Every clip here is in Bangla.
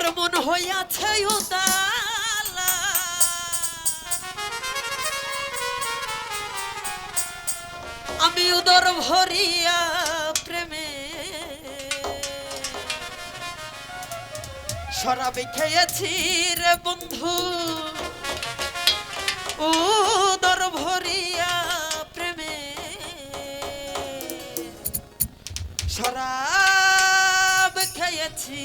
আমার মন হইয়াছে আমি উদর ভরিয়া প্রেমে। শরাবে খেয়েছি রে বন্ধু। উদর ভরিয়া প্রেমে। শরাব খেয়েছি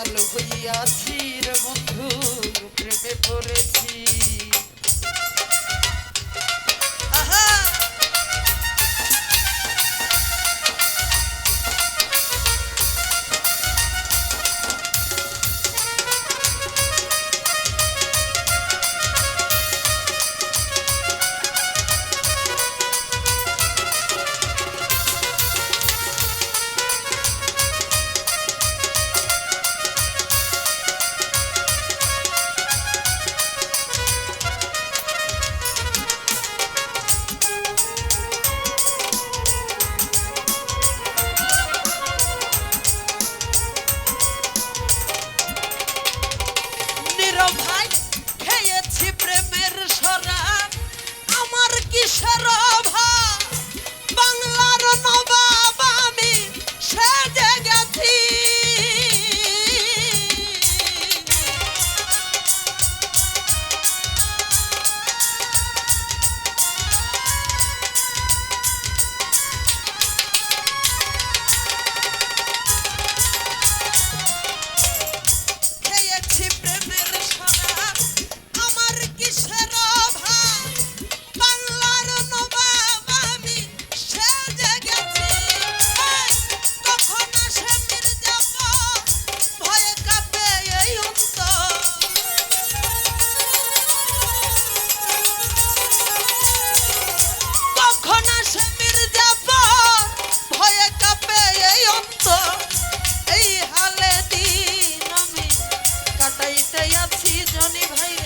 মাতাল হইয়াছি রে বন্ধু প্রেমে পড়েছি জনি ভাই